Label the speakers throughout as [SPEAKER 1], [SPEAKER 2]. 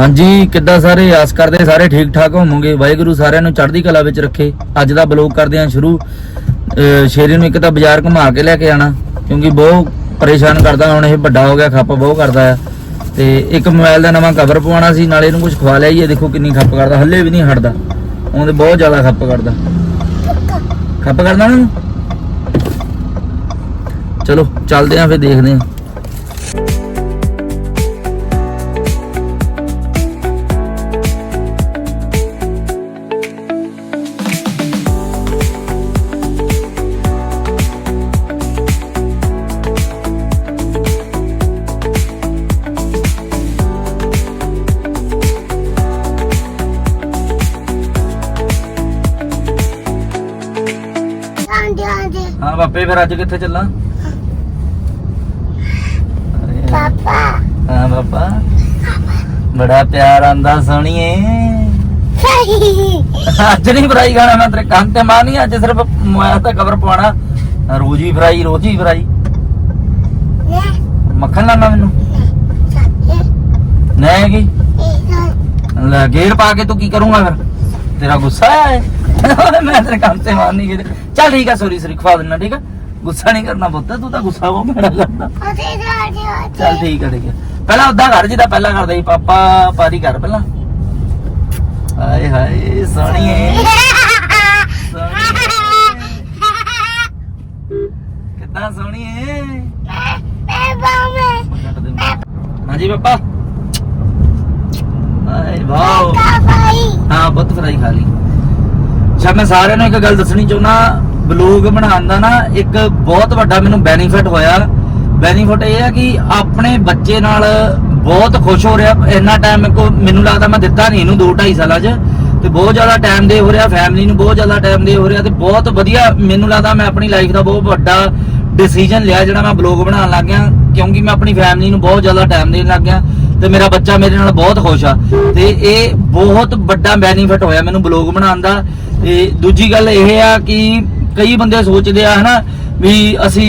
[SPEAKER 1] ਹਾਂਜੀ, ਕਿੱਦਾਂ ਸਾਰੇ? ਆਸ ਕਰਦੇ ਸਾਰੇ ਠੀਕ ਠਾਕ ਹੋਵੋਗੇ। ਵਾਹਿਗੁਰੂ ਸਾਰਿਆਂ ਨੂੰ ਚੜ੍ਹਦੀ ਕਲਾ ਵਿੱਚ ਰੱਖੇ। ਅੱਜ ਦਾ ਬਲੌਗ ਕਰਦੇ ਹਾਂ ਸ਼ੁਰੂ। ਅਹ, ਸ਼ੇਰੀ ਨੂੰ ਇੱਕ ਤਾਂ ਬਾਜ਼ਾਰ ਘੁਮਾ ਕੇ ਲੈ ਕੇ ਆਣਾ, ਕਿਉਂਕਿ ਬਹੁਤ ਪਰੇਸ਼ਾਨ ਕਰਦਾ ਹੁਣ, ਇਹ ਵੱਡਾ ਹੋ ਗਿਆ, ਖੱਪ ਬਹੁਤ ਕਰਦਾ ਆ। ਤੇ ਇੱਕ ਮੋਬਾਈਲ ਦਾ ਨਵਾਂ ਕਵਰ ਪਵਾਉਣਾ ਸੀ, ਨਾਲੇ ਇਹਨੂੰ ਕੁਝ ਖਵਾ ਲਿਆ ਇਹ ਦੇਖੋ ਕਿੰਨੀ ਖੱਪ ਕਰਦਾ, ਹੱਲੇ ਵੀ ਨਹੀਂ ਹਟਦਾ। ਉਹਦੇ ਬਹੁਤ ਜ਼ਿਆਦਾ ਖੱਪ ਕਰਦਾ। ਖੱਪ ਕਰਦਾ ਨਾ? ਚਲੋ, ਚੱਲਦੇ ਆਂ ਫਿਰ ਦੇਖਦੇ ਆਂ ਫਿਰ ਅੱਜ ਕਿੱਥੇ ਚੱਲਾਂ?
[SPEAKER 2] ਪਾਪਾ।
[SPEAKER 1] ਹਾਂ ਬਾਬਾ ਬੜਾ ਪਿਆਰ ਆਂਦਾ ਸੋਣੀਏ ਅੱਜ ਨਹੀਂ ਫਰਾਈ ਖਾਣਾ ਮੈਂ ਤੇਰੇ ਕੰਨ ਤੇ ਮਾਂ ਨਹੀਂ ਅੱਜ ਸਿਰਫ ਮੈਂ ਤਾਂ ਕਵਰ ਪਵਾਣਾ ਰੋਜ਼ ਹੀ ਫਰਾਈ ਰੋਜ਼ ਹੀ ਫਰਾਈ ਮੱਖਣ ਲਾਣਾ ਮੈਨੂੰ? ਨਹੀਂ ਕੀ।
[SPEAKER 2] ਇਹ
[SPEAKER 1] ਲੈ ਗੇਰ ਪਾ ਕੇ ਤੂੰ ਕੀ ਕਰੂੰਗਾ ਫਿਰ? ਤੇਰਾ ਗੁੱਸਾ ਹੈ ਮੈਂ ਤੇਰੇ ਕੰਨ ਤੇ ਮਾਰ ਨਹੀਂ ਗਈ ਚੱਲ ਠੀਕ ਆ ਸੌਰੀ ਸੌਰੀ ਖਵਾ ਦਿੰਦਾ ਠੀਕ ਆ? ਗੁੱਸਾ ਨਹੀਂ ਕਰਨਾ ਪੁੱਤ ਤੂੰ ਤਾਂ ਗੁੱਸਾ ਉਹ ਮੇਰਾ ਕਰਦਾ।
[SPEAKER 2] ਅਦੇ ਆਂਦੇ
[SPEAKER 1] ਚੱਲ ਠੀਕ ਹੈ ਠੀਕ ਹੈ ਪਹਿਲਾਂ ਉਦਾਂ ਕਰ ਜਿੱਦਾਂ ਪਹਿਲਾਂ ਕਰਦਾ ਸੀ ਪਾਪਾ ਪਾਰੀ ਕਰ ਪਹਿਲਾਂ। ਹਾਏ ਹਾਏ ਸੋਹਣੀਏ। ਕਿੱਦਾਂ ਸੋਹਣੀਏ?
[SPEAKER 2] ਮੈਂ ਬਾਵੇਂ
[SPEAKER 1] ਹਾਂਜੀ ਪਾਪਾ। ਹਾਏ ਵਾਓ।
[SPEAKER 2] ਕਾ ਭਾਈ।
[SPEAKER 1] ਹਾਂ ਬਹੁਤ ਫਰਾਈ ਖਾ ਲਈ। ਅੱਛਾ ਮੈਂ ਸਾਰਿਆਂ ਨੂੰ ਇੱਕ ਗੱਲ ਦੱਸਣੀ ਚਾਹੁੰਦਾ। ਬਲੌਗ ਬਣਾਉਣ ਦਾ ਨਾ ਇੱਕ ਬਹੁਤ ਵੱਡਾ ਮੈਨੂੰ ਬੈਨੀਫਿਟ ਹੋਇਆ। ਬੈਨੀਫਿਟ ਇਹ ਹੈ ਕਿ ਆਪਣੇ ਬੱਚੇ ਨਾਲ ਬਹੁਤ ਖੁਸ਼ ਹੋ ਰਿਹਾ। ਇੰਨਾ ਟਾਈਮ ਮੈਨੂੰ ਲੱਗਦਾ ਮੈਂ ਦਿੱਤਾ ਨਹੀਂ ਇਹਨੂੰ 2 2.5 ਸਾਲਾਂ 'ਚ। ਤੇ ਬਹੁਤ ਜ਼ਿਆਦਾ ਟਾਈਮ ਦੇ ਹੋ ਰਿਹਾ ਫੈਮਿਲੀ ਨੂੰ ਬਹੁਤ ਜ਼ਿਆਦਾ ਟਾਈਮ ਦੇ ਹੋ ਰਿਹਾ ਤੇ ਬਹੁਤ ਵਧੀਆ ਮੈਨੂੰ ਲੱਗਦਾ ਮੈਂ ਆਪਣੀ ਲਾਈਫ ਦਾ ਬਹੁਤ ਵੱਡਾ ਡਿਸੀਜਨ ਲਿਆ ਜਿਹੜਾ ਮੈਂ ਬਲੌਗ ਬਣਾਉਣ ਲੱਗ ਗਿਆ। ਕਿਉਂਕਿ ਮੈਂ ਆਪਣੀ ਫੈਮਿਲੀ ਨੂੰ ਬਹੁਤ ਜ਼ਿਆਦਾ ਟਾਈਮ ਦੇਣ ਲੱਗ ਗਿਆ ਤੇ ਮੇਰਾ ਬੱਚਾ ਮੇਰੇ ਨਾਲ ਬਹੁਤ ਖੁਸ਼ ਆ। ਤੇ ਇਹ ਬਹੁਤ ਵੱਡਾ ਬੈਨੀਫਿਟ ਹੋਇਆ ਮੈਨੂੰ ਬਲੌਗ ਬਣਾਉਣ ਦਾ। ਤੇ ਦੂਜੀ ਗੱਲ ਇਹ ਆ ਕਿ ਕਈ ਬੰਦੇ ਸੋਚਦੇ ਆ ਹਨਾ ਵੀ ਅਸੀਂ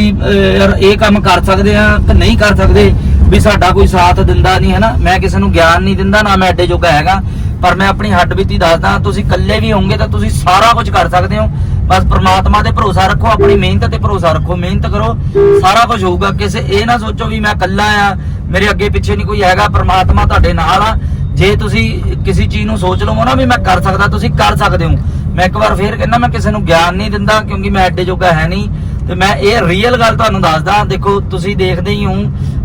[SPEAKER 1] ਯਾਰ ਇਹ ਕੰਮ ਕਰ ਸਕਦੇ ਆ ਕਿ ਨਹੀਂ ਕਰ ਸਕਦੇ, ਵੀ ਸਾਡਾ ਕੋਈ ਸਾਥ ਦਿੰਦਾ ਨਹੀਂ ਹਨਾ। ਮੈਂ ਕਿਸੇ ਨੂੰ ਗਿਆਨ ਨਹੀਂ ਦਿੰਦਾ, ਨਾ ਮੈਂ ਐਡੇ ਜੋਗਾ ਹੈਗਾ। ਪਰ ਮੈਂ ਆਪਣੀ ਹੱਡ ਬੀਤੀ ਦੱਸਦਾ, ਤੁਸੀਂ ਇਕੱਲੇ ਵੀ ਹੋਵੋਗੇ ਤਾਂ ਤੁਸੀਂ ਸਾਰਾ ਕੁਝ ਕਰ ਸਕਦੇ ਹੋ। ਬਸ ਪ੍ਰਮਾਤਮਾ ਤੇ ਭਰੋਸਾ ਰੱਖੋ, ਆਪਣੀ ਮਿਹਨਤ ਤੇ ਭਰੋਸਾ ਰੱਖੋ, ਮਿਹਨਤ ਕਰੋ। ਸਾਰਾ ਕੁਝ ਹੋਊਗਾ। ਕਿਸੇ ਇਹ ਨਾ ਸੋਚੋ ਵੀ ਮੈਂ ਇਕੱਲਾ ਆ, ਮੇਰੇ ਅੱਗੇ ਪਿੱਛੇ ਨਹੀਂ ਕੋਈ ਹੈਗਾ, ਪ੍ਰਮਾਤਮਾ ਤੁਹਾਡੇ ਨਾਲ ਆ। ਜੇ ਤੁਸੀਂ ਕਿਸੇ ਚੀਜ਼ ਨੂੰ ਸੋਚ ਲਵੋ ਨਾ ਵੀ ਮੈਂ ਕਰ ਸਕਦਾ, ਤੁਸੀਂ ਕਰ ਸਕਦੇ ਹੋ। ਮੈਂ ਇੱਕ ਵਾਰ ਫੇਰ ਕਹਿੰਦਾ, ਮੈਂ ਕਿਸੇ ਨੂੰ ਗਿਆਨ ਨਹੀਂ ਦਿੰਦਾ ਕਿਉਂਕਿ ਮੈਂ ਐਡੇ ਜੋਗਾ ਹੈ ਨਹੀਂ। ਤੇ ਮੈਂ ਇਹ ਰੀਅਲ ਗੱਲ ਤੁਹਾਨੂੰ ਦੱਸਦਾ, ਦੇਖੋ, ਤੁਸੀਂ ਦੇਖਦੇ ਹੀ ਹੋ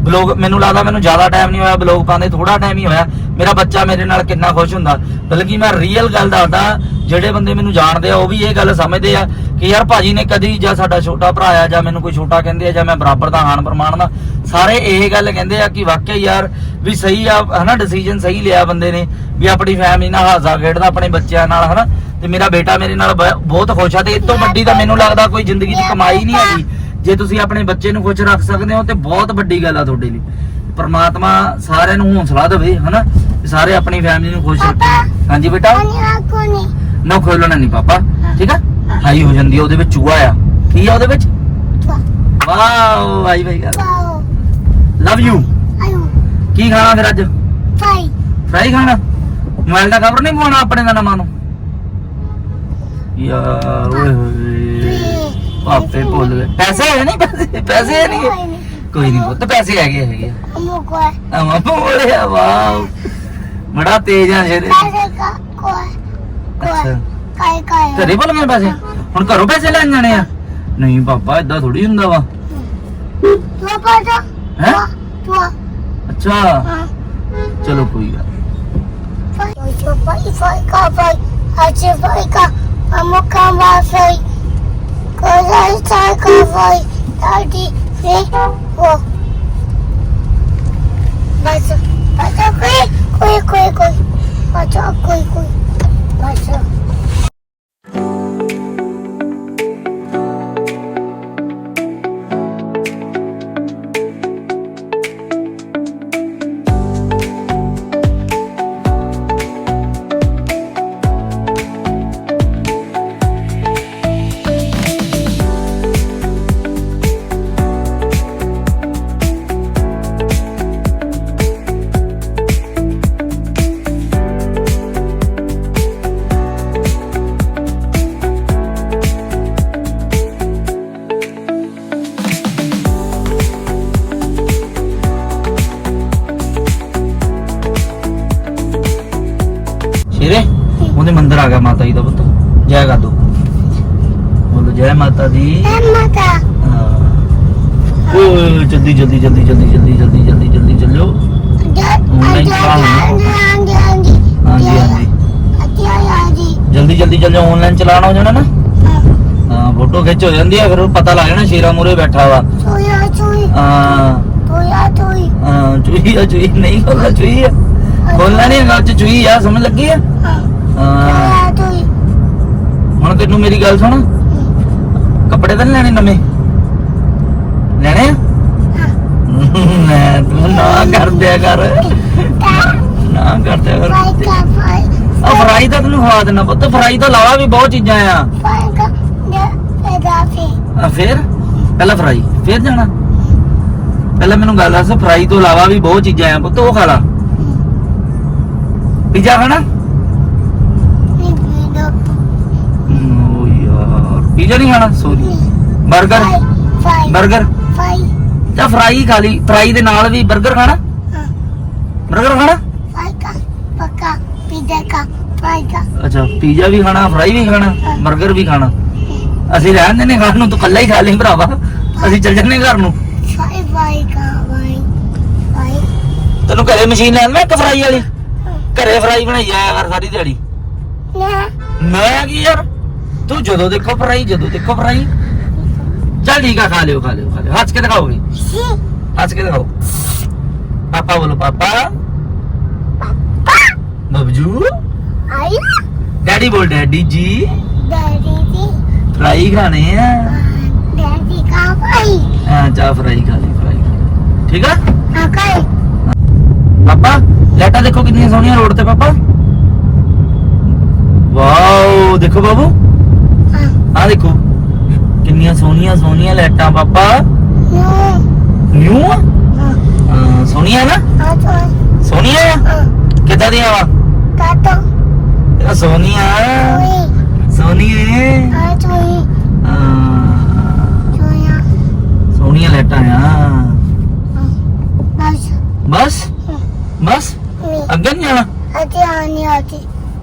[SPEAKER 1] ਬਲੌਗ ਮੈਨੂੰ ਲੱਗਦਾ ਮੈਨੂੰ ਜ਼ਿਆਦਾ ਟਾਈਮ ਨਹੀਂ ਹੋਇਆ ਬਲੌਗ ਪਾਉਂਦੇ ਥੋੜਾ ਟਾਈਮ ਹੀ ਹੋਇਆ। ਮੇਰਾ ਬੱਚਾ ਮੇਰੇ ਨਾਲ ਕਿੰਨਾ ਖੁਸ਼ ਹੁੰਦਾ। ਬਲਕਿ ਮੈਂ ਰੀਅਲ ਗੱਲ ਦੱਸਦਾ, ਜਿਹੜੇ ਬੰਦੇ ਮੈਨੂੰ ਜਾਣਦੇ ਆ, ਉਹ ਵੀ ਇਹ ਗੱਲ ਸਮਝਦੇ ਆ ਕਿ ਯਾਰ ਭਾਜੀ ਨੇ ਕਦੀ ਜਾਂ ਸਾਡਾ ਛੋਟਾ ਭਰਾ ਆ ਜਾਂ ਮੈਨੂੰ ਕੋਈ ਛੋਟਾ ਕਹਿੰਦੇ ਆ ਜਾਂ ਮੈਂ ਬਰਾਬਰ ਦਾ ਹਾਨ ਪ੍ਰਮਾਣ ਦਾ ਸਾਰੇ ਇਹ ਗੱਲ ਕਹਿੰਦੇ ਆ ਕਿ ਵਾਕਿਆ ਯਾਰ ਵੀ ਸਹੀ ਆ ਹਨਾ ਡਿਸੀਜਨ ਸਹੀ ਲਿਆ ਬੰਦੇ ਨੇ ਵੀ ਆਪਣੀ ਫੈਮਿਲੀ ਨਾਲ ਹਾਜ਼ਾ ਖੇਡਦਾ ਆਪਣੇ ਬੱਚਿਆਂ ਨਾਲ ਹਨਾ ਤੇ ਮੇਰਾ ਬੇਟਾ ਮੇਰੇ ਨਾਲ ਬਹੁਤ ਖੁਸ਼ ਆ ਤੇ ਇਸ ਤੋਂ ਵੱਡੀ ਤਾਂ ਮੈਨੂੰ ਲੱਗਦਾ ਕੋਈ ਜ਼ਿੰਦਗੀ 'ਚ ਕਮਾਈ ਨਹੀਂ ਹੈਗੀ ਜੇ ਤੁਸੀਂ ਆਪਣੇ ਬੱਚੇ ਨੂੰ ਖੁਸ਼ ਰੱਖ ਸਕਦੇ ਹੋ ਤੇ ਬਹੁਤ ਵੱਡੀ ਗੱਲ ਆ ਤੁਹਾਡੇ ਲਈ ਪਰਮਾਤਮਾ ਸਾਰਿਆਂ ਨੂੰ ਹੌਸਲਾ ਦੇਵੇ ਹਨਾ ਤੇ ਸਾਰੇ ਆਪਣੀ ਫੈਮਿਲੀ ਨੂੰ ਖੁਸ਼ ਰੱਖਣ ਹਾਂਜੀ ਬੇਟਾ ਨਾ ਖੋਲਣਾ ਨਹੀਂ ਪਾਪਾ ਠੀਕ ਆ ਹਾਈ ਹੋ ਜਾਂਦੀ ਆ ਉਹਦੇ ਵਿੱਚ ਚੂਹਾ ਆ ਕੀ ਆ ਉਹਦੇ ਵਿੱਚ ਵਾਓ ਭਾਈ ਭਾਈ ਗੱਲ ਲਵ ਯੂ ਕੀ ਖਾਣਾ ਫਿਰ ਅੱਜ?
[SPEAKER 2] ਭਾਈ
[SPEAKER 1] ਫਰਾਈ ਖਾਣਾ? ਮੋਬਾਈਲ ਦਾ ਕਵਰ ਨਹੀਂ ਪਾਉਣਾ ਆਪਣੇ ਦਾ ਨਵਾਂ ਨੂੰ? ਯਾਰ ਓਏ ਹੋਏ। ਪਾਪੇ ਭੁੱਲ ਗਏ। ਪੈਸੇ ਹੈ ਨਹੀਂ ਪੈਸੇ? ਪੈਸੇ ਹੈ ਨਹੀਂ? ਕੋਈ ਨਹੀਂ। ਪੁੱਤ ਪੈਸੇ ਹੈਗੇ ਹੈਗੇ
[SPEAKER 2] ਅਮੋ ਕੋਏ
[SPEAKER 1] ਆਵਾਂ ਬੋਲੇ ਵਾਓ। ਬੜਾ ਤੇਜ਼ ਆ ਸ਼ੇਰੇ।
[SPEAKER 2] ਪੈਸੇ ਕਾ ਕੋਏ
[SPEAKER 1] ਅੱਛਾ।
[SPEAKER 2] ਕੋਏ ਕਾਈ ਕਾਈ
[SPEAKER 1] ਘਰੇ ਭੁੱਲ ਗਏ ਪੈਸੇ? ਹੁਣ ਘਰੋਂ ਪੈਸੇ ਲੈਣ ਜਾਣੇ ਆ? ਨਹੀਂ ਪਾਪਾ ਇਦਾਂ ਥੋੜੀ ਹੁੰਦਾ ਵਾ।
[SPEAKER 2] ਤੂੰ ਪਤਾ
[SPEAKER 1] ਹੈਂ?
[SPEAKER 2] ਤੂੰ
[SPEAKER 1] ਅੱਛਾ।
[SPEAKER 2] ਹਾਂ
[SPEAKER 1] ਚਲੋ ਕੋਈ ਗੱਲ
[SPEAKER 2] ਭਾਈ ਜੋ ਭਾਈ ਭਾਈ ਕਾ ਭਾਈ ਅੱਛੇ ਭਾਈ ਕਾ ਅਮੋ ਕਾ ਭਾਈ ਕੋਈ ਚਾਹ ਕਾ ਭਾਈ ਦਾਦੀ ਸੇ ਉਹ ਬਸ ਬਸ ਕੋਈ ਕੋਈ ਕੋਈ ਕੋਈ ਬਸ ਕੋਈ ਕੋਈ ਬਸ।
[SPEAKER 1] ਆ ਗਿਆ ਮਾਤਾ ਜੀ ਦਾ ਪੁੱਤ। ਜੈ ਕਰ ਦੋ ਬੋਲੋ ਜੈ ਮਾਤਾ ਦੀ।
[SPEAKER 2] ਮਾਤਾ।
[SPEAKER 1] ਓਏ ਜਲਦੀ ਜਲਦੀ ਜਲਦੀ ਜਲਦੀ ਜਲਦੀ ਜਲਦੀ ਜਲਦੀ ਜਲਦੀ
[SPEAKER 2] ਹਾਂਜੀ ਹਾਂਜੀ। ਹਾਂਜੀ
[SPEAKER 1] ਹਾਂਜੀ ਜਲਦੀ ਜਲਦੀ ਚੱਲਿਓ ਆਨਲਾਈਨ ਚਲਾਣ ਹੋ ਜਾਣਾ ਨਾ। ਹਾਂ ਫੋਟੋ ਖਿੱਚ ਹੋ ਜਾਂਦੀ ਆ ਫਿਰ ਉਹ ਪਤਾ ਲੱਗ ਜਾਣਾ ਸ਼ੇਰਾ ਮੂਰੇ ਬੈਠਾ ਵਾ।
[SPEAKER 2] ਚੋਇਆ ਚੋਈ
[SPEAKER 1] ਹਾਂ।
[SPEAKER 2] ਚੋਇਆ ਚੋਈ
[SPEAKER 1] ਹਾਂ ਚੂਹੀ ਆ ਚੂਹੀ। ਨਹੀਂ ਖੋਲਣਾ ਚੂਹੀ ਆ। ਖੋਲਣਾ ਨਹੀਂ ਗੱਲ ਚ ਆ ਸਮਝ ਲੱਗੀ ਆ? ਹਾਂ। ਹੁਣ ਤੈਨੂੰ ਮੇਰੀ ਗੱਲ ਸੁਣ। ਕੱਪੜੇ ਤਾਂ ਨੀ ਲੈਣੇ ਨਵੇਂ? ਲੈਣੇ ਆ? ਮੈਂ ਤੂੰ ਨਾ ਕਰ ਦਿਆ ਕਰ। ਨਾ ਕਰ ਦਿਆ ਕਰ। ਆ ਫਰਾਈ ਤਾਂ ਤੈਨੂੰ ਖਵਾ ਦੇਣਾ ਪੁੱਤ। ਫਰਾਈ ਤੋਂ ਇਲਾਵਾ ਵੀ ਬਹੁਤ ਚੀਜ਼ਾਂ ਆ।
[SPEAKER 2] ਫਾਈ
[SPEAKER 1] ਆ ਫੇਰ? ਪਹਿਲਾਂ ਫਰਾਈ। ਫਿਰ ਜਾਣਾ। ਪਹਿਲਾਂ ਮੈਨੂੰ ਗੱਲ ਦੱਸ। ਫਰਾਈ ਤੋਂ ਇਲਾਵਾ ਵੀ ਬਹੁਤ ਚੀਜ਼ਾਂ ਆ ਪੁੱਤ। ਉਹ ਖਾ ਲਾ। ਪੀਜ਼ਾ ਖਾਣਾ? ਪੀਜ਼ਾ ਨਹੀਂ ਖਾਣਾ? ਸੋਰੀ 버ਗਰ 버ਗਰ
[SPEAKER 2] ਫਰਾਈ
[SPEAKER 1] ਜਾਂ ਫਰਾਈ ਖਾ ਲਈ। ਫਰਾਈ ਦੇ ਨਾਲ ਵੀ 버ਗਰ ਖਾਣਾ? ਹਾਂ। 버ਗਰ ਖਾਣਾ?
[SPEAKER 2] ਫਰਾਈ ਕਾ ਪੱਕਾ। ਪੀਜ਼ਾ ਕਾ ਫਰਾਈ ਕਾ
[SPEAKER 1] ਅੱਛਾ ਪੀਜ਼ਾ ਵੀ ਖਾਣਾ ਫਰਾਈ ਵੀ ਖਾਣਾ 버ਗਰ ਵੀ ਖਾਣਾ। ਅਸੀਂ ਰਹਿਣ ਨੇ ਖਾਣ ਨੂੰ ਤੂੰ ਕੱਲਾ ਹੀ ਖਾ ਲਈ ਭਰਾਵਾ। ਅਸੀਂ ਚੱਲ ਜਾਂਦੇ ਘਰ ਨੂੰ।
[SPEAKER 2] ਫਰਾਈ ਫਰਾਈ ਕਾ ਫਰਾਈ ਫਰਾਈ
[SPEAKER 1] ਤੈਨੂੰ ਘਰੇ ਮਸ਼ੀਨ ਲੈਣ ਮੈਂ ਇੱਕ ਫਰਾਈ ਵਾਲੀ? ਘਰੇ ਫਰਾਈ ਬਣਾਈ ਆਇਆ ਕਰ ਸਾਰੀ ਦਿਹਾੜੀ। ਮੈਂ ਨਾ ਕੀ ਯਾਰ? ਤੂੰ ਜਦੋਂ ਦੇਖੋ ਫਰਾਈ ਜਦੋਂ ਦੇਖੋ ਫਰਾਈ ਚੱਲ ਠੀਕ ਆ, ਖਾ ਲਿਓ ਖਾ ਲਿਓ ਖਾ ਲਿਓ। ਹੱਸ ਕੇ ਦਿਖਾਓ
[SPEAKER 2] ਸੀ
[SPEAKER 1] ਹੱਸ ਕੇ ਦਿਖਾਓ। ਪਾਪਾ ਬੋਲੋ, ਪਾਪਾ। ਬਬਜੂ
[SPEAKER 2] ਆਈ
[SPEAKER 1] ਡੈਡੀ ਬੋਲ, ਡੈਡੀ ਜੀ।
[SPEAKER 2] ਡੈਡੀ ਦੀ
[SPEAKER 1] ਫਰਾਈ ਖਾਣੇ ਆ।
[SPEAKER 2] ਡੈਡੀ ਕਾ ਫਾਈ
[SPEAKER 1] ਹਾਂ ਚਾ ਫਰਾਈ ਖਾ ਲਈ, ਫਰਾਈ ਖਾ ਲਈ। ਠੀਕ ਆ?
[SPEAKER 2] ਆ ਕਾਈ
[SPEAKER 1] ਪਾਪਾ ਲੈਟਾਂ ਦੇਖੋ ਕਿੰਨੀਆਂ ਸੋਹਣੀਆਂ ਰੋਡ ਤੇ, ਪਾਪਾ। ਵਾਓ, ਦੇਖੋ ਬਾਬੂ। ਆ ਦੇਖੋ ਕਿੰਨੀਆਂ ਸੋਹਣੀਆਂ ਸੋਹਣੀਆਂ ਲਾਈਟਾਂ ਪਾਪਾ। ਨਿਊ ਆ
[SPEAKER 2] ਹਾਂ
[SPEAKER 1] ਸੋਹਣੀਆਂ ਨਾ? ਸੋਹਣੀਆਂ ਆ? ਕਿੱਦਾਂ ਦੀਆਂ ਵਾ?
[SPEAKER 2] ਕਾਟੋ
[SPEAKER 1] ਇਹ ਸੋਹਣੀਆਂ
[SPEAKER 2] ਚੋਈ
[SPEAKER 1] ਹਾਂ, ਸੋਹਣੀਆਂ ਲਾਈਟਾਂ ਆ।
[SPEAKER 2] ਬਸ?
[SPEAKER 1] ਬਸ? ਅੱਗੇ ਨਹੀਂ ਜਾਣਾ?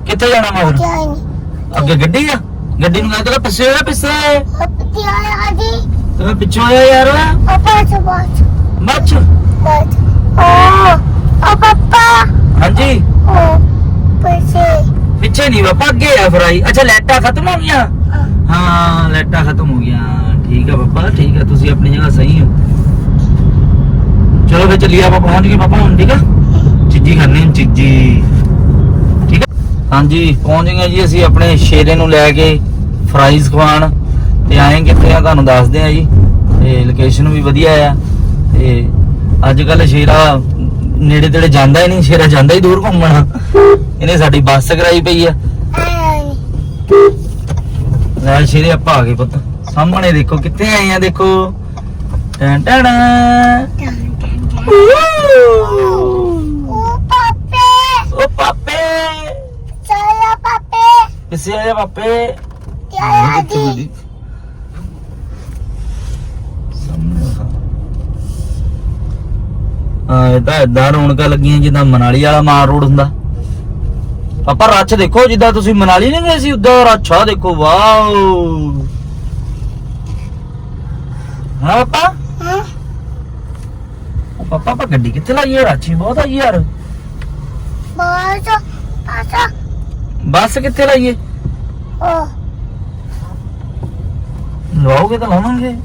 [SPEAKER 1] ਕਿੱਥੇ ਜਾਣਾ ਮਗਰ ਅੱਗੇ ਗੱਡੀ ਆ? ਗੱਡੀ ਨੂੰ ਕਹਿੰਦਾ ਪਿੱਛੇ ਹੋਇਆ ਪਿੱਛੇ।
[SPEAKER 2] ਅਪਤੀ ਆਇਆ ਆਦੀ
[SPEAKER 1] ਤੇ ਪਿੱਛੇ ਹੋਇਆ ਯਾਰ।
[SPEAKER 2] ਪਾਪਾ ਚ ਬਾਤ
[SPEAKER 1] ਬੱਚ
[SPEAKER 2] ਬਾਤ ਓ ਓ ਪਾਪਾ।
[SPEAKER 1] ਹਾਂਜੀ।
[SPEAKER 2] ਓ ਪੈਸੇ
[SPEAKER 1] ਪਿੱਛੇ ਨਹੀਂ ਬਾਪਾ ਅੱਗੇ ਆ ਫਰਾਈ ਅੱਛਾ ਲਾਈਟਾਂ ਖਤਮ ਹੋ ਗਈਆਂ? ਹਾਂ। ਲਾਈਟਾਂ ਖਤਮ ਹੋ ਗਈਆਂ। ਠੀਕ ਆ ਪਾਪਾ ਠੀਕ ਆ। ਤੁਸੀਂ ਆਪਣੀ ਜਗ੍ਹਾ ਸਹੀ ਹੋ। ਚਲੋ ਫੇ ਚੱਲੀਏ ਆਪਾਂ ਪਹੁੰਚ ਗਏ ਪਾਪਾ ਹੁਣ ਠੀਕ ਆ? ਚੀਜੀ ਖਾਣੇ ਚੀਜੀ। ਹਾਂਜੀ ਪਹੁੰਚ ਗਏ ਜੀ ਅਸੀਂ ਆਪਣੇ ਸ਼ੇਰੇ ਨੂੰ ਲੈ ਕੇ ਫਰਾਈਜ਼ ਖਵਾਣ ਤੇ ਆਏ ਕਿੱਥੇ ਆ ਤੁਹਾਨੂੰ ਦੱਸਦੇ ਆ ਜੀ। ਤੇ ਲੋਕੇਸ਼ਨ ਵੀ ਵਧੀਆ ਆ। ਤੇ ਅੱਜ ਕੱਲ ਸ਼ੇਰਾ ਨੇੜੇ ਤੇੜੇ ਜਾਂਦਾ ਹੀ ਨਹੀਂ ਸ਼ੇਰਾ ਜਾਂਦਾ ਹੀ ਦੂਰ ਘੁੰਮਣ। ਇਹਨੇ ਸਾਡੀ ਬੱਸ ਕਰਾਈ ਪਈ ਆ। ਲੈ ਸ਼ੇਰੇ ਆਪਾਂ ਆ ਗਏ ਪੁੱਤ। ਸਾਹਮਣੇ ਦੇਖੋ ਕਿੱਥੇ ਆਏ ਆ ਦੇਖੋ। ਟੈਂ ਟੈਂ
[SPEAKER 2] ਓ ਪਾਪੇ!
[SPEAKER 1] ਓ ਪਾਪੇ!
[SPEAKER 2] ਪਾਪੇ
[SPEAKER 1] ਕਿਸੇ ਆਇਆ ਪਾਪੇ
[SPEAKER 2] ਕੀ ਆਇਆ ਆਦੀ
[SPEAKER 1] ਹਾਂ ਇਹ ਤਾਂ ਏਦਾਂ ਰੌਣਕਾਂ ਲੱਗੀਆਂ ਜਿੱਦਾਂ ਮਨਾਲੀ ਵਾਲਾ ਮਾਰ ਰੋਡ ਹੁੰਦਾ। ਪਾਪਾ ਰੱਛ ਦੇਖੋ ਜਿੱਦਾਂ ਤੁਸੀਂ ਮਨਾਲੀ ਨਹੀਂ ਗਏ ਸੀ ਉਦਾਂ ਰੱਛ ਦੇਖੋ ਵਾਓ। ਹਾਂ ਪਾਪਾ?
[SPEAKER 2] ਹਾਂ।
[SPEAKER 1] ਪਾਪਾ ਆਪਾਂ ਗੱਡੀ ਕਿੱਥੇ ਲਾਈ ਹੈ ਰੱਛੀ ਬਹੁਤ ਆਈ ਯਾਰ।
[SPEAKER 2] ਬਾਸ ਪਾਸਾ
[SPEAKER 1] ਬੱਸ ਕਿੱਥੇ ਲਾਈਏ?
[SPEAKER 2] ਓ
[SPEAKER 1] ਲਵਾਓਗੇ ਤਾਂ ਲਾਵਾਂਗੇ।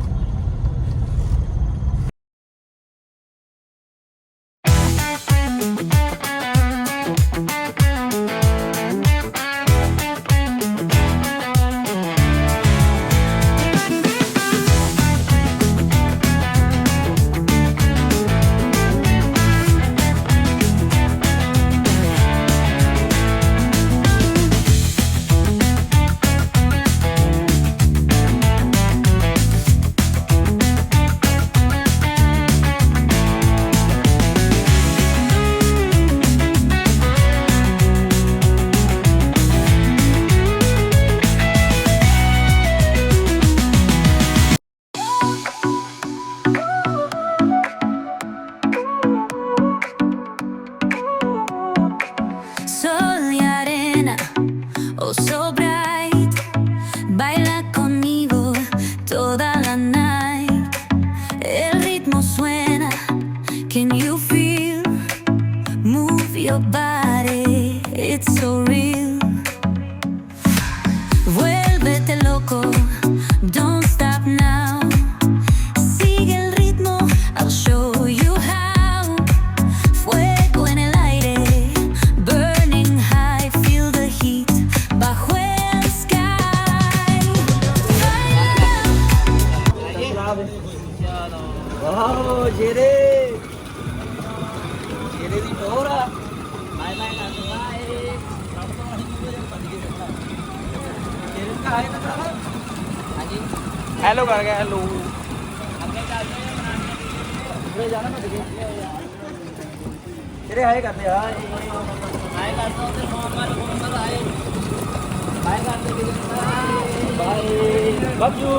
[SPEAKER 1] ਹਾਏ ਕਰਦੇ ਕਿ ਬਾਏ ਬਾਬੂ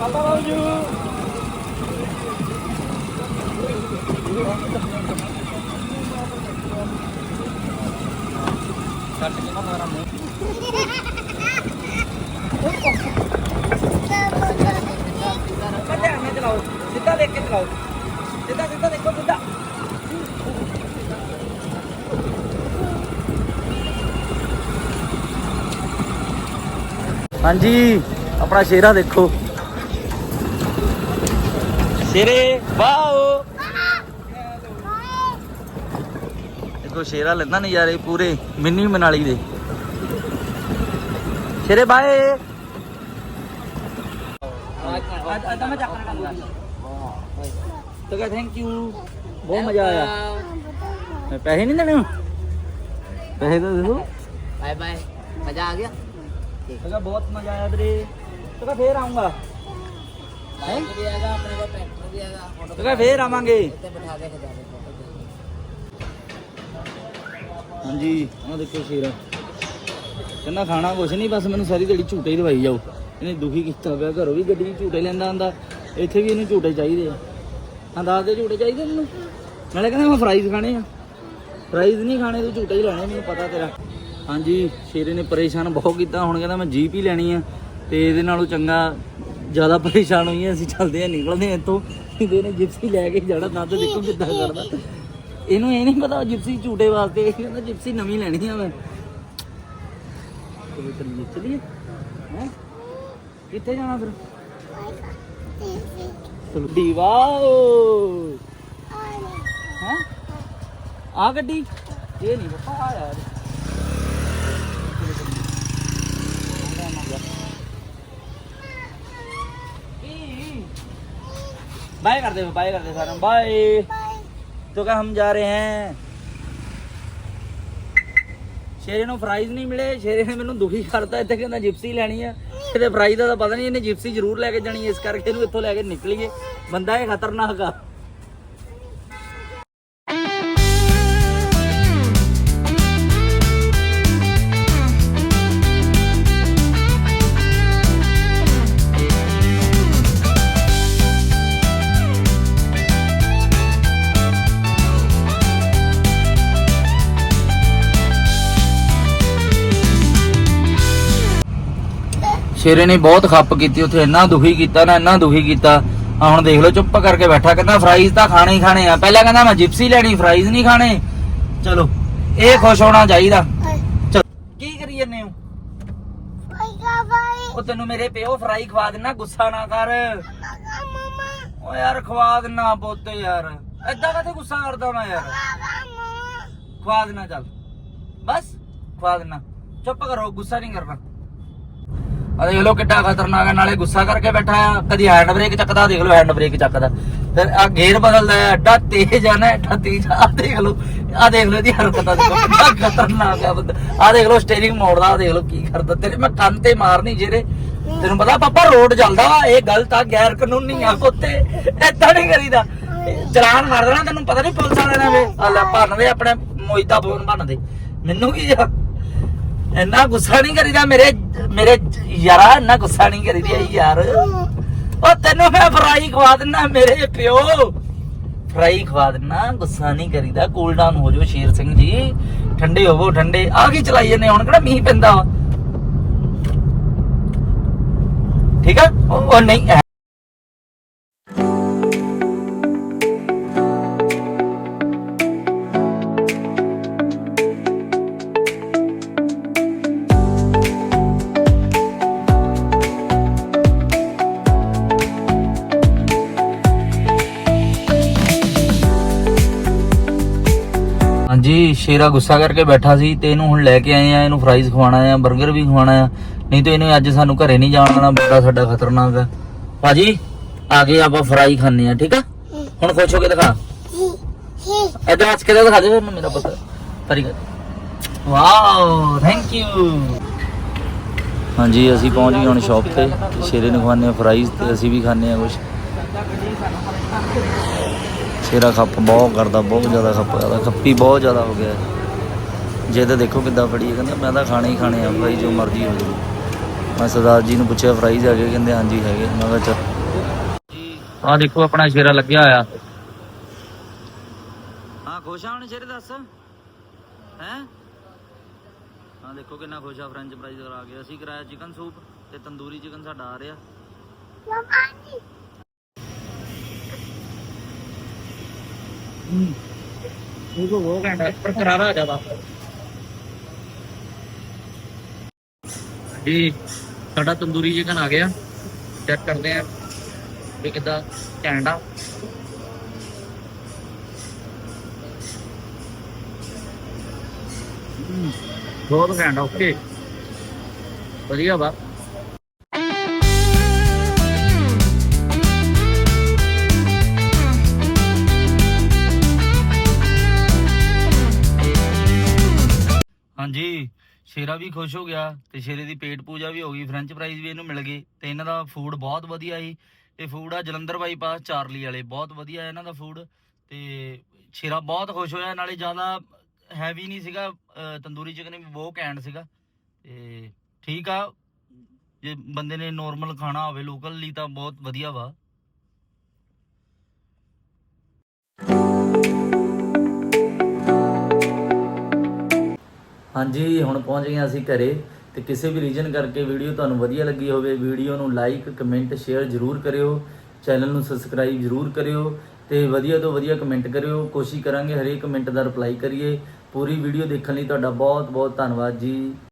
[SPEAKER 1] ਪਾਪਾ ਬਾਬੂ ਕੱਟ ਕੇ ਨਾ ਮਾਰਾਂ ਮੂੰਹ ਕੱਟਿਆ ਮੈਂ ਚਲਾਓ ਸਿੱਧਾ ਦੇਖ ਕੇ ਚਲਾਓ ਸਿੱਧਾ ਸਿੱਧਾ ਦੇਖੋ ਸਿੱਧਾ ਹਾਂਜੀ ਆਪਣਾ ਸ਼ੇਰਾ ਦੇਖੋ। ਸ਼ੇਰੇ ਵਾਓ। ਦੇਖੋ ਸ਼ੇਰਾ ਲੈਂਦਾ ਨਜ਼ਾਰੇ ਪੂਰੇ ਮਿੰਨੀ ਮਨਾਲੀ ਦੇ। ਸ਼ੇਰੇ ਬਾਏ। ਤੋ ਕਹ ਥੈਂਕ ਯੂ ਬਹੁਤ ਮਜ਼ਾ ਆਇਆ। ਮੈਂ ਪੈਸੇ ਨਹੀਂ ਦੇਣੇ
[SPEAKER 3] ਪੈਸੇ ਤਾਂ ਦੇ ਦੋ। Bye
[SPEAKER 1] bye. ਮਜ਼ਾ ਆ ਗਿਆ। ਮਜ਼ਾ ਆਇਆ ਵੀਰੇ। ਤਗਾ ਫੇਰ ਆਉਂਗਾ
[SPEAKER 3] ਹੈ? ਵੀ ਹੈਗਾ ਆਪਣੇ ਕੋਲ ਟਰੈਕਟਰ ਵੀ ਹੈਗਾ। ਫੋਟੋ
[SPEAKER 1] ਤਗਾ ਫੇਰ ਆਵਾਂਗੇ। ਤੇ
[SPEAKER 3] ਬਿਠਾ ਕੇ ਖਿਚਾ ਦੇ ਫੋਟੋ
[SPEAKER 1] ਹਾਂਜੀ ਆਹ ਦੇਖੋ ਸ਼ੇਰ। ਕਹਿੰਦਾ ਖਾਣਾ ਕੁਛ ਨਹੀਂ ਬਸ ਮੈਨੂੰ ਸਾਰੀ ਦਿਹਾੜੀ ਝੂਟੇ ਹੀ ਦਵਾਈ ਜਾਓ। ਇਹਨੇ ਦੁਖੀ ਕੀਤਾ ਪਿਆ ਘਰੋਂ ਵੀ ਗੱਡੀ ਝੂਟੇ ਲੈਂਦਾ ਆਂਦਾ ਇੱਥੇ ਵੀ ਇਹਨੂੰ ਝੂਟੇ ਚਾਹੀਦੇ ਆ। ਅੰਦਾਜ਼ ਦੇ ਝੂਟੇ ਚਾਹੀਦੇ ਮੈਨੂੰ ਨਾਲੇ ਕਹਿੰਦਾ ਮੈਂ ਫਰਾਈਜ਼ ਖਾਣੇ ਆ। ਫਰਾਈਜ਼ ਨਹੀਂ ਖਾਣੇ ਤੂੰ ਝੂਟੇ ਹੀ ਲੈਣੇ ਮੈਨੂੰ ਪਤਾ ਤੇਰਾ। ਹਾਂਜੀ, ਸ਼ੇਰੇ ਨੇ ਪਰੇਸ਼ਾਨ ਬਹੁਤ ਕੀਤਾ, ਹੁਣ ਕਹਿੰਦਾ ਮੈਂ ਜੀਪ ਹੀ ਲੈਣੀ ਆ, ਤੇ ਇਹਦੇ ਨਾਲੋਂ ਚੰਗਾ ਜ਼ਿਆਦਾ ਪਰੇਸ਼ਾਨ ਹੋਈਆਂ, ਅਸੀਂ ਚੱਲਦੇ ਆ, ਨਿਕਲਦੇ ਆ ਇੱਥੋਂ, ਇਹਦੇ ਨੇ ਜਿਪਸੀ ਲੈ ਕੇ ਜਾਣਾ ਨਾ ਤਾਂ ਦੇਖੋ ਕਿੱਦਾਂ ਕਰਦਾ ਇਹਨੂੰ ਇਹ ਨਹੀਂ ਪਤਾ ਜਿਪਸੀ ਝੂਟੇ ਵਾਸਤੇ, ਇਹ ਕਹਿੰਦਾ ਜਿਪਸੀ ਨਵੀਂ ਲੈਣੀ ਆ ਮੈਂ। ਚਲੋ, ਚੱਲੀਏ? ਚੱਲੀਏ ਹੈ? ਕਿੱਥੇ ਜਾਣਾ ਫਿਰ? ਚਲੋ ਡੀ ਵਾਓ ਹੈ? ਆ ਗੱਡੀ? ਇਹ ਨਹੀਂ ਪਤਾ ਯਾਰ। बाय कर दे बाय कर दे सारे बाय तो क्या हम जा रहे हैं ਸ਼ੇਰੇ ਨੂੰ ਫਰਾਈਜ਼ ਨਹੀਂ ਮਿਲੇ ਸ਼ੇਰੇ ਨੇ ਮੈਨੂੰ ਦੁਖੀ ਕਰਤਾ ਇੱਥੇ ਕਹਿੰਦਾ ਜਿਪਸੀ ਲੈਣੀ ਆ ਇਹਦੇ ਫਰਾਈਜ਼ ਦਾ ਤਾਂ ਪਤਾ ਨਹੀਂ ਇਹਨੇ ਜਿਪਸੀ ਜ਼ਰੂਰ ਲੈ ਕੇ ਜਾਣੀ ਹੈ, ਇਸ ਕਰਕੇ ਇਹਨੂੰ ਇੱਥੋਂ ਲੈ ਕੇ ਨਿਕਲੀਏ ਬੰਦਾ ਇਹ ਖਤਰਨਾਕ ਆ ਸ਼ੇਰੇ ਨੇ ਬਹੁਤ ਖੱਪ ਕੀਤੀ ਉੱਥੇ ਇੰਨਾ ਦੁਖੀ ਕੀਤਾ ਨਾ ਇੰਨਾ ਦੁਖੀ ਕੀਤਾ। ਆ ਹੁਣ ਦੇਖ ਲਓ ਚੁੱਪ ਕਰਕੇ ਬੈਠਾ ਕਹਿੰਦਾ ਫਰਾਈਜ਼ ਤਾਂ ਖਾਣੇ ਹੀ ਖਾਣੇ ਆ। ਪਹਿਲਾਂ ਕਹਿੰਦਾ ਮੈਂ ਜਿਪਸੀ ਲੈਣੀ ਫਰਾਈਜ਼ ਨਹੀਂ ਖਾਣੇ। ਚਲੋ ਇਹ ਖੁਸ਼ ਹੋਣਾ ਚਾਹੀਦਾ। ਚਲੋ ਕੀ ਕਰੀ ਜੰਨੇ ਹੋ? ਉਹ ਤੈਨੂੰ ਮੇਰੇ ਪਿਓ ਫਰਾਈ ਖਵਾ ਦੇਣਾ ਗੁੱਸਾ ਨਾ ਕਰ। ਓ ਯਾਰ ਖਵਾ ਦੇਣਾ ਪੁੱਤ ਯਾਰ। ਐਦਾਂ ਕਾਤੇ ਗੁੱਸਾ ਕਰਦਾ ਮੈਂ ਯਾਰ? ਖਵਾ ਦੇਣਾ ਚੱਲ। ਬਸ ਖਵਾ ਦੇਣਾ ਚੁੱਪ ਕਰੋ ਗੁੱਸਾ ਨਹੀਂ ਕਰਨਾ। ਆ ਦੇਖ ਲਓ ਕਿੱਡਾ ਖਤਰਨਾਕ ਹੈ, ਨਾਲੇ ਗੁੱਸਾ ਕਰਕੇ ਬੈਠਾ ਆ। ਕਦੀ ਹੈਂਡ ਬ੍ਰੇਕ ਚੱਕਦਾ, ਦੇਖ ਲਓ ਹੈਂਡ ਬ੍ਰੇਕ ਚੱਕਦਾ। ਫਿਰ ਆ ਗੇਅਰ ਬਦਲਦਾ ਹੈ, ਐਡਾ ਤੇਜ਼ ਆ ਨਾ, ਐਡਾ ਤੇਜ਼ ਆ ਦੇਖ ਲਓ। ਆ ਦੇਖ ਲਓ ਇਹਦੀ ਹਰਕਤਾਂ ਦੇਖੋ ਕਿੰਨਾ ਖਤਰਨਾਕ ਆ ਬੰਦਾ। ਆ ਦੇਖ ਲਓ ਸਟੀਅਰਿੰਗ ਮੋੜਦਾ ਆ ਦੇਖ ਲਓ ਕੀ ਕਰਦਾ। ਤੇਰੇ ਮੈਂ ਕੰਨ ਤੇ ਮਾਰਨੀ ਜਿਹੜੇ ਤੈਨੂੰ ਪਤਾ ਪਾਪਾ ਰੋਡ ਚੱਲਦਾ ਵਾ, ਇਹ ਗਲਤ ਆ, ਗੈਰ ਕਾਨੂੰਨੀ ਆ ਪੁੱਤੇ ਏਦਾਂ ਨਹੀਂ ਕਰੀਦਾ। ਚਲਾਨ ਮਾਰ ਦੇਣਾ ਤੈਨੂੰ, ਪਤਾ ਨਹੀਂ ਪੁਲਿਸ ਵਾਲਿਆਂ ਨੇ ਵੇ। ਆ ਲੈ, ਭੰਨ ਦੇ ਆਪਣੇ ਮੋਇਦਾ ਫੋਨ ਭੰਨ ਦੇ। ਮੈਨੂੰ ਕੀ ਆ? ਇੰਨਾ ਗੁੱਸਾ ਨਹੀਂ ਕਰੀਦਾ ਮੇਰੇ ਮੇਰੇ ਯਾਰਾ, ਇੰਨਾ ਗੁੱਸਾ ਨਹੀਂ ਕਰੀਦਾ ਯਾਰ। ਉਹ ਤੈਨੂੰ ਮੈਂ ਫਰਾਈ ਖਵਾ ਦਿੰਦਾ ਮੇਰੇ ਪਿਓ। ਫਰਾਈ ਖਵਾ ਦਿੰਦਾ ਗੁੱਸਾ ਨਹੀਂ ਕਰੀਦਾ। ਕੂਲ ਡਾਊਨ ਹੋ ਜਾਓ ਸ਼ੇਰ ਸਿੰਘ ਜੀ। ਠੰਡੇ ਹੋਵੋ, ਠੰਡੇ। ਆ ਕੀ ਚਲਾਈ ਜਾਂਦੇ ਹੁਣ? ਕਿਹੜਾ ਮੀਂਹ ਪੈਂਦਾ ਵਾ? ਠੀਕ ਆ? ਉਹ ਨਹੀਂ ਸ਼ੇਰਾ ਗੁੱਸਾ ਕਰਕੇ ਬੈਠਾ ਸੀ ਤੇ ਇਹਨੂੰ ਹੁਣ ਲੈ ਕੇ ਆਏ ਆ, ਇਹਨੂੰ ਫਰਾਈਜ਼ ਖਵਾਉਣਾ ਆ 버ਗਰ ਵੀ ਖਵਾਉਣਾ ਆ। ਨਹੀਂ ਤੇ ਇਹਨੇ ਅੱਜ ਸਾਨੂੰ ਘਰੇ ਨਹੀਂ ਜਾਣ ਦੇਣਾ, ਬੜਾ ਸਾਡਾ ਖਤਰਨਾਕ ਆ। ਭਾਜੀ, ਆ ਗਏ ਆਪਾਂ ਫਰਾਈ ਖਾਣੇ ਆ, ਠੀਕ ਆ? ਹੁਣ ਖੁਸ਼ ਹੋ ਕੇ ਦਿਖਾ। ਇਧਰ ਹੱਸ ਕੇ ਦਿਖਾ ਦੇ ਮੈਨੂੰ ਮੇਰਾ ਪੁੱਤ। ਪਰੀ ਵਾਓ ਥੈਂਕ ਯੂ ਹਾਂਜੀ, ਅਸੀਂ ਪਹੁੰਚ ਗਏ ਹੁਣ ਸ਼ਾਪ ਤੇ। ਸ਼ੇਰੇ ਨੂੰ ਖਵਾਉਂਦੇ ਆ ਫਰਾਈਜ਼ ਤੇ ਅਸੀਂ ਵੀ ਖਾਣੇ ਆ ਕੁਝ ਸ਼ੇਰਾ ਖੱਪ ਬਹੁਤ ਕਰਦਾ ਬਹੁਤ ਜ਼ਿਆਦਾ ਖੱਪ ਕਰਦਾ ਖੱਪੀ ਬਹੁਤ ਜ਼ਿਆਦਾ ਹੋ ਗਿਆ। ਜੇ ਤਾਂ ਦੇਖੋ ਕਿੱਦਾਂ ਫੜੀ ਹੈ ਕਹਿੰਦਾ ਮੈਂ ਤਾਂ ਖਾਣੇ ਹੀ ਖਾਣੇ ਆ ਭਾਈ ਜੋ ਮਰਜ਼ੀ ਹੋ ਜਾਵੇ। ਮੈਂ ਸਰਦਾਰ ਜੀ ਨੂੰ ਪੁੱਛਿਆ ਫਰਾਈਜ਼ ਹੈਗੇ? ਕਹਿੰਦੇ ਹਾਂਜੀ ਹੈਗੇ। ਮੈਂ ਕਿਹਾ ਚੱਲ ਆ ਦੇਖੋ ਆਪਣਾ ਸ਼ੇਰਾ ਲੱਗਿਆ ਹੋਇਆ। ਹਾਂ ਖੁਸ਼ ਆ ਹੁਣ ਸ਼ੇਰੇ ਦੱਸ? ਹੈ? ਹਾਂ ਦੇਖੋ ਕਿੰਨਾ ਖੁਸ਼ ਆ ਫ੍ਰੈਂਚ ਫਰਾਈਜ਼ ਕਰਾ ਕੇ ਅਸੀਂ ਕਰਾਇਆ ਚਿਕਨ ਸੂਪ ਤੇ ਤੰਦੂਰੀ ਚਿਕਨ ਸਾਡਾ ਆ ਰਿਹਾ।
[SPEAKER 2] ਮਮਾ ਨੀ
[SPEAKER 1] ਉਹ ਉਹ ਘੰਟਾ ਪਰ ਕਰਾਰਾ ਜ਼ਿਆਦਾ ਜੀ, ਸਾਡਾ ਤੰਦੂਰੀ ਚਿਕਨ ਆ ਗਿਆ। ਚੈੱਕ ਕਰਦੇ ਆ ਵੀ ਕਿਦਾਂ ਆ। ਬਹੁਤ ਘੈਂਟ ਓਕੇ ਵਧੀਆ ਵਾ। ਸ਼ੇਰਾ ਵੀ ਖੁਸ਼ ਹੋ ਗਿਆ ਤੇ ਸ਼ੇਰੇ ਦੀ ਪੇਟ ਪੂਜਾ ਵੀ ਹੋ ਗਈ ਫ੍ਰੈਂਚ ਫਰਾਈਜ਼ ਵੀ ਇਹਨੂੰ ਮਿਲ ਗਏ ਤੇ ਇਹਨਾਂ ਦਾ ਫੂਡ ਬਹੁਤ ਵਧੀਆ ਸੀ ਇਹ ਫੂਡ ਆ ਜਲੰਧਰ ਬਾਈਪਾਸ ਚਾਰਲੀ ਵਾਲੇ, ਬਹੁਤ ਵਧੀਆ ਇਹਨਾਂ ਦਾ ਫੂਡ ਤੇ ਸ਼ੇਰਾ ਬਹੁਤ ਖੁਸ਼ ਹੋਇਆ, ਨਾਲੇ ਜ਼ਿਆਦਾ ਹੈਵੀ ਨਹੀਂ ਸੀਗਾ ਤੰਦੂਰੀ ਚਿਕਨ ਵੀ ਬਹੁਤ ਕੈਂਡ ਸੀਗਾ ਤੇ ਠੀਕ ਆ, ਜੇ ਬੰਦੇ ਨੇ ਨੋਰਮਲ ਖਾਣਾ ਹੋਵੇ ਲੋਕਲ ਲਈ ਤਾਂ ਬਹੁਤ ਵਧੀਆ ਵਾ। ਹਾਂਜੀ, ਹੁਣ ਪਹੁੰਚ ਗਏ ਹਾਂ ਅਸੀਂ ਘਰੇ ਤੇ ਕਿਸੇ ਵੀ ਰੀਜਨ ਕਰਕੇ ਵੀਡੀਓ ਤੁਹਾਨੂੰ ਵਧੀਆ ਲੱਗੀ ਹੋਵੇ ਵੀਡੀਓ ਨੂੰ ਲਾਈਕ ਕਮੈਂਟ ਸ਼ੇਅਰ ਜ਼ਰੂਰ ਕਰਿਓ ਚੈਨਲ ਨੂੰ ਸਬਸਕ੍ਰਾਈਬ ਜ਼ਰੂਰ ਕਰਿਓ ਤੇ ਵਧੀਆ ਤੋਂ ਵਧੀਆ ਕਮੈਂਟ ਕਰਿਓ। ਕੋਸ਼ਿਸ਼ ਕਰਾਂਗੇ ਹਰੇਕ ਕਮੈਂਟ ਦਾ ਰਿਪਲਾਈ ਕਰੀਏ। ਪੂਰੀ ਵੀਡੀਓ ਦੇਖਣ ਲਈ ਤੁਹਾਡਾ ਬਹੁਤ ਬਹੁਤ ਧੰਨਵਾਦ ਜੀ।